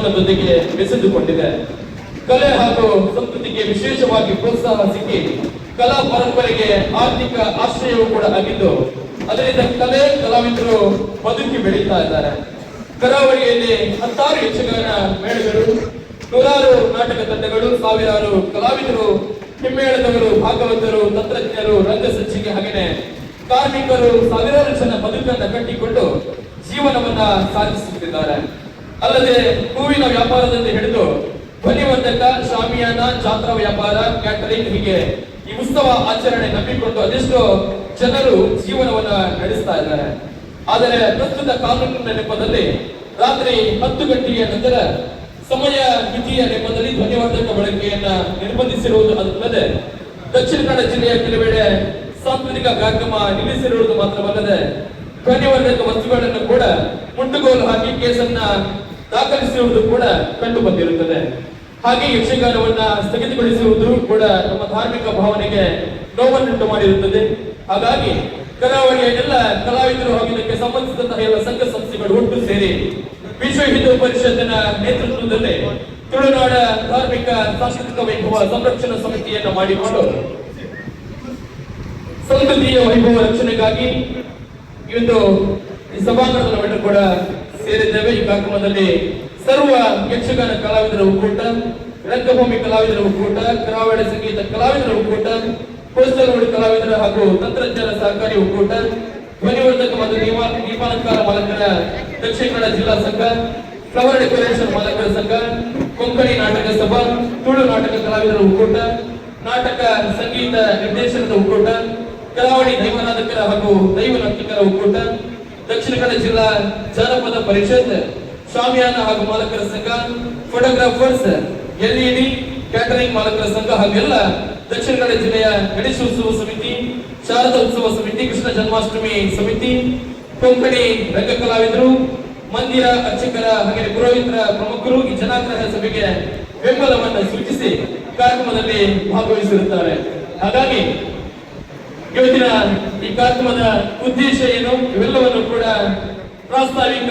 ಜೀವನದೊಂದಿಗೆ ಬೆಸೆದುಕೊಂಡಿದೆ. ಕಲೆ ಹಾಗೂ ಸಂಸ್ಕೃತಿಗೆ ವಿಶೇಷವಾಗಿ ಪ್ರೋತ್ಸಾಹ ಸಿಕ್ಕಿ ಕಲಾ ಪರಂಪರೆಗೆ ಆರ್ಥಿಕ ಆಶ್ರಯವೂ ಕೂಡ ಆಗಿದ್ದು, ಅದರಿಂದ ಕಲೆ ಕಲಾವಿದರು ಬದುಕಿ ಬೆಳೀತಾ ಇದ್ದಾರೆ. ಕರಾವಳಿಯಲ್ಲಿ ಹತ್ತಾರು ಯಕ್ಷಗಾನ ಮೇಳಗಳು, ನೂರಾರು ನಾಟಕ ತಂಡಗಳು, ಸಾವಿರಾರು ಕಲಾವಿದರು ಹಿಮ್ಮೇಳದವರು ಭಾಗವತರು, ತಂತ್ರಜ್ಞರು, ರಂಗಸಜ್ಜಿಗೆ ಹಾಗೆ ಕಾರ್ಮಿಕರು ಸಾವಿರಾರು ಜನ ಬದುಕನ್ನು ಕಟ್ಟಿಕೊಂಡು ಜೀವನವನ್ನ ಸಾಗಿಸುತ್ತಿದ್ದಾರೆ ಅಲ್ಲದೆ ಹೂವಿನ ವ್ಯಾಪಾರದಿಂದ ಹಿಡಿದು ಧ್ವನಿವರ್ಧಕ ಶಾಮಿಯಾನ, ಜಾತ್ರಾ ವ್ಯಾಪಾರ, ಕ್ಯಾಟರಿಂಗ್ ಹೀಗೆ ಈ ಉತ್ಸವ ಆಚರಣೆ ನಂಬಿಕೊಂಡು ಅದೆಷ್ಟೋ ಜನರು ಜೀವನವನ್ನ ನಡೆಸ್ತಾ ಇದ್ದಾರೆ. ಆದರೆ ಪ್ರಸ್ತುತ ಕಾನೂನಿನ ನೆಪದಲ್ಲಿ ರಾತ್ರಿ ಹತ್ತು ಗಂಟೆಯ ನಂತರ ಸಮಯ ಮಿತಿಯ ನೆಪದಲ್ಲಿ ಧ್ವನಿವರ್ಧಕ ಬಳಕೆಯನ್ನ ನಿರ್ಬಂಧಿಸಿರುವುದು ಅದಲ್ಲದೆ ದಕ್ಷಿಣ ಕನ್ನಡ ಜಿಲ್ಲೆಯ ಕೆಲವೆಡೆ ಸಾಂಸ್ಕೃತಿಕ ಕಾರ್ಯಕ್ರಮ ನಿಲ್ಲಿಸಿರುವುದು ಮಾತ್ರವಲ್ಲದೆ ಧ್ವನಿವರ್ಧಕ ವಸ್ತುಗಳನ್ನು ಕೂಡ ಮುಂಡುಗೋಲು ಹಾಕಿ ಕೇಸನ್ನ ದಾಖಲಿಸಿರುವುದು ಕೂಡ ಕಂಡು ಬಂದಿರುತ್ತದೆ. ಹಾಗೆ ಯಕ್ಷಗಾನವನ್ನ ಸ್ಥಗಿತಗೊಳಿಸುವುದು ಕೂಡ ನಮ್ಮ ಧಾರ್ಮಿಕ ಭಾವನೆಗೆ ನೋವನ್ನುಂಟು ಮಾಡಿರುತ್ತದೆ. ಹಾಗಾಗಿ ಕರಾವಳಿಯ ಎಲ್ಲ ಕಲಾವಿದರು ಹಾಗೂ ಇದಕ್ಕೆ ಸಂಬಂಧಿಸಿದಂತಹ ಎಲ್ಲ ಸಂಘ ಸಂಸ್ಥೆಗಳು ಒಟ್ಟು ಸೇರಿ ವಿಶ್ವ ಹಿಂದೂ ಪರಿಷತ್ತಿನ ನೇತೃತ್ವದಲ್ಲಿ ತುಳುನಾಡ ಧಾರ್ಮಿಕ ಸಾಂಸ್ಕೃತಿಕ ವೈಭವ ಸಂರಕ್ಷಣಾ ಸಮಿತಿಯನ್ನು ಮಾಡಿಕೊಂಡು ಸಂಸ್ಕೃತಿಯ ವೈಭವ ರಕ್ಷಣೆಗಾಗಿ ಇವತ್ತು ಈ ಸಭಾಂಗಣದ ಕೂಡ ಸೇರಿದ್ದೇವೆ. ಈ ಕಾರ್ಯಕ್ರಮದಲ್ಲಿ ಸರ್ವ ಯಕ್ಷಗಾನ ಕಲಾವಿದರ ಒಕ್ಕೂಟ, ರಂಗಭೂಮಿ ಕಲಾವಿದರ ಒಕ್ಕೂಟ, ಕರಾವಳಿ ಸಂಗೀತ ಕಲಾವಿದರ ಒಕ್ಕೂಟ ಕೋಸ್ಟಲ್ ಕಲಾವಿದರ ಹಾಗೂ ತಂತ್ರಜ್ಞಾನ ಸಹಕಾರಿ ಒಕ್ಕೂಟ, ಧ್ವನಿವರ್ಧಕ ಮತ್ತು ದೀಪ- ದೀಪಾಲಂಕಾರ ಮಾಲಕರ ದಕ್ಷಿಣ ಕನ್ನಡ ಜಿಲ್ಲಾ ಸಂಘ ಫ್ಲವರ್ ಡೆಕೋರೇಷನ್ ಮಾಲಕರ ಸಂಘ, ಕೊಂಕಣಿ ನಾಟಕ ಸಭಾ, ತುಳು ನಾಟಕ ಕಲಾವಿದರ ಒಕ್ಕೂಟ, ನಾಟಕ ಸಂಗೀತ ನಿರ್ದೇಶನದ ಒಕ್ಕೂಟ, ಕರಾವಳಿ ದೈವನಾಥಕರ ಹಾಗೂ ದೈವ ನರ್ತಕರ ಒಕ್ಕೂಟ ದಕ್ಷಿಣ ಕನ್ನಡ ಜಿಲ್ಲಾ ಜಾನಪದ ಪರಿಷತ್, ಸ್ವಾಮಿಯಾನ ಹಾಗೂ ಮಾಲಕರ ಸಂಘ ಫೋಟೋಗ್ರಾಫರ್ಸ್ ಎಲ್ಇಡಿ ಕ್ಯಾಟರಿಂಗ್ ಮಾಲಕರ ಸಂಘ ಹಾಗೆಲ್ಲ ದಕ್ಷಿಣ ಕನ್ನಡ ಜಿಲ್ಲೆಯ ಗಣೇಶೋತ್ಸವ ಸಮಿತಿ, ಶಾರದಾ ಉತ್ಸವ ಸಮಿತಿ, ಕೃಷ್ಣ ಜನ್ಮಾಷ್ಟಮಿ ಸಮಿತಿ, ಕೊಂಕಣಿ ರಂಗ ಕಲಾವಿದರು, ಮಂದಿರ ಅರ್ಚಕರ ಹಾಗೆ ಪುರೋಹಿತರ ಪ್ರಮುಖರು ಈ ಜನಾಗ್ರಹ ಸಭೆಗೆ ಬೆಂಬಲವನ್ನು ಸೂಚಿಸಿ ಕಾರ್ಯಕ್ರಮದಲ್ಲಿ ಭಾಗವಹಿಸಿರುತ್ತಾರೆ. ಹಾಗಾಗಿ, ಇವತ್ತಿನ ಈ ಕಾರ್ಯಕ್ರಮದ ಉದ್ದೇಶ ಏನು? ಇವೆಲ್ಲವನ್ನು ಕೂಡ ಪ್ರಾಸ್ತಾವಿಕ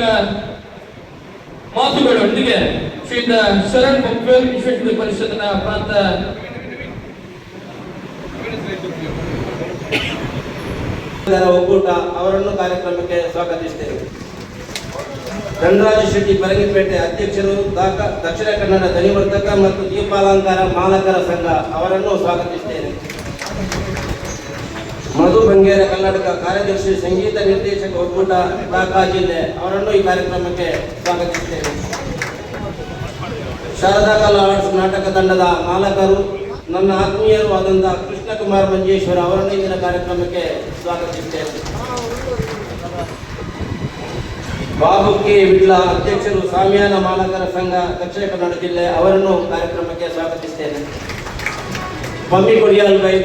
ಮಾತುಗಳೊಂದಿಗೆ ಶ್ರೀಯುತ ಶರಣ್ ಪಂಪೇಲ್ ವಿಶ್ವ ಪರಿಷತ್ನ ಪ್ರಾಂತ ಒಕ್ಕೂಟ ಅವರನ್ನು ಕಾರ್ಯಕ್ರಮಕ್ಕೆ ಸ್ವಾಗತಿಸ್ತೇವೆ. ಧನರಾಜ ಶೆಟ್ಟಿ ಪರಂಗಿಪೇಟೆ ಅಧ್ಯಕ್ಷರು, ದಾಕ- ದಕ್ಷಿಣ ಕನ್ನಡ ಧ್ವನಿವರ್ಧಕ ಮತ್ತು ದೀಪಾಲಂಕಾರ ಮಾಲಕರ ಸಂಘ ಅವರನ್ನು ಸ್ವಾಗತಿಸ್ತೇನೆ ಮಧು ಬಂಗೇರ ಕರ್ನಾಟಕ ಕಾರ್ಯದರ್ಶಿ ಸಂಗೀತ ನಿರ್ದೇಶಕ ಒಕ್ಕೂಟ ದಾಖಾ ಜಿಲ್ಲೆ ಅವರನ್ನು ಈ ಕಾರ್ಯಕ್ರಮಕ್ಕೆ ಸ್ವಾಗತಿಸುತ್ತೇವೆ ಶಾರದಾ ಕಲಾ ಆರ್ಟ್ಸ್ ನಾಟಕ ತಂಡದ ಮಾಲಕರು, ನನ್ನ ಆತ್ಮೀಯರು ಆದಂತಹ ಕೃಷ್ಣಕುಮಾರ್ ಮಂಜೇಶ್ವರ ಅವರನ್ನು ಇಂದಿನ ಕಾರ್ಯಕ್ರಮಕ್ಕೆ ಸ್ವಾಗತಿಸುತ್ತೇವೆ ಬಾಬು ಕೆ ವಿಟ್ಲ ಅಧ್ಯಕ್ಷರು ಸಾಮ್ಯಾನ ಮಾಲಕರ ಸಂಘ ದಕ್ಷಿಣ ಕನ್ನಡ ಜಿಲ್ಲೆ ಅವರನ್ನು ಕಾರ್ಯಕ್ರಮಕ್ಕೆ ಸ್ವಾಗತಿಸುತ್ತೇನೆ. ಪಮ್ಮಿ ಕೊಡಿಯಾಲ್ ಬೈ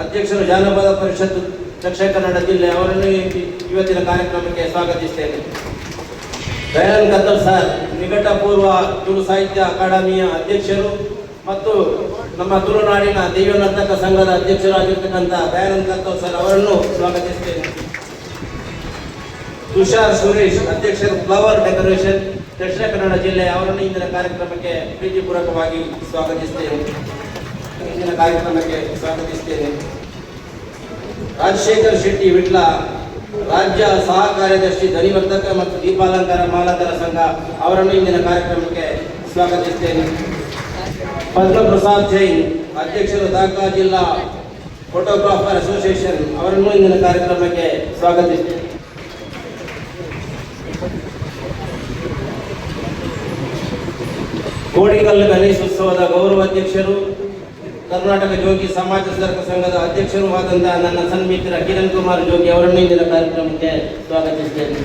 ಅಧ್ಯಕ್ಷರು ಜಾನಪದ ಪರಿಷತ್ ದಕ್ಷಿಣ ಕನ್ನಡ ಜಿಲ್ಲೆ ಅವರನ್ನು ಇವತ್ತಿನ ಕಾರ್ಯಕ್ರಮಕ್ಕೆ ಸ್ವಾಗತಿಸ್ತೇನೆ. ದಯಾನಂದ್ ಕತ್ತಲ್ ಸರ್, ನಿಕಟಪೂರ್ವ ತುಳು ಸಾಹಿತ್ಯ ಅಕಾಡೆಮಿಯ ಅಧ್ಯಕ್ಷರು ಮತ್ತು ನಮ್ಮ ತುಳುನಾಡಿನ ದೈವನರ್ತಕ ಸಂಘದ ಅಧ್ಯಕ್ಷರಾಗಿರ್ತಕ್ಕಂಥ ದಯಾನಂದ್ ಕತ್ತಲ್ ಸರ್ ಅವರನ್ನು ಸ್ವಾಗತಿಸ್ತೇನೆ. ತುಷಾರ್ ಸುರೇಶ್, ಅಧ್ಯಕ್ಷರು ಫ್ಲವರ್ ಡೆಕೋರೇಷನ್, ದಕ್ಷಿಣ ಕನ್ನಡ ಜಿಲ್ಲೆ ಅವರನ್ನು ಇಂದಿನ ಕಾರ್ಯಕ್ರಮಕ್ಕೆ ಪ್ರೀತಿಪೂರ್ವಕವಾಗಿ ಸ್ವಾಗತಿಸ್ತೇನೆ. ಇಂದಿನ ಕಾರ್ಯಕ್ರಮಕ್ಕೆ ಸ್ವಾಗತಿಸ್ತೇನೆ. ರಾಜಶೇಖರ್ ಶೆಟ್ಟಿ ವಿಟ್ಲ, ರಾಜ್ಯ ಸಹ ಕಾರ್ಯದರ್ಶಿ ಧನಿವರ್ಧಕ ಮತ್ತು ದೀಪಾಲಂಕಾರ ಮಾಲಕರ ಸಂಘ ಅವರನ್ನು ಇಂದಿನ ಕಾರ್ಯಕ್ರಮಕ್ಕೆ ಸ್ವಾಗತಿಸ್ತೇನೆ. ಪದ್ಮಪ್ರಸಾದ್ ಜೈನ್, ಅಧ್ಯಕ್ಷರು ದಾಖಾ ಜಿಲ್ಲಾ ಫೋಟೋಗ್ರಾಫರ್ ಅಸೋಸಿಯೇಷನ್ ಅವರನ್ನು ಇಂದಿನ ಕಾರ್ಯಕ್ರಮಕ್ಕೆ ಸ್ವಾಗತಿಸ್ತೇನೆ. ಕೋಡಿಕಲ್ಲು ಗಣೇಶೋತ್ಸವದ ಗೌರವ ಅಧ್ಯಕ್ಷರು ಕರ್ನಾಟಕ ಜೋಗಿ ಸಮಾಜ ಸುಧಾರಕ ಸಂಘದ ಅಧ್ಯಕ್ಷರೂ ಆದಂತಹ ನನ್ನ ಸನ್ಮಿತ್ರ ಕಿರಣ್ ಕುಮಾರ್ ಜೋಗಿ ಅವರನ್ನು ಇಂದಿನ ಕಾರ್ಯಕ್ರಮಕ್ಕೆ ಸ್ವಾಗತಿಸ್ತೇನೆ.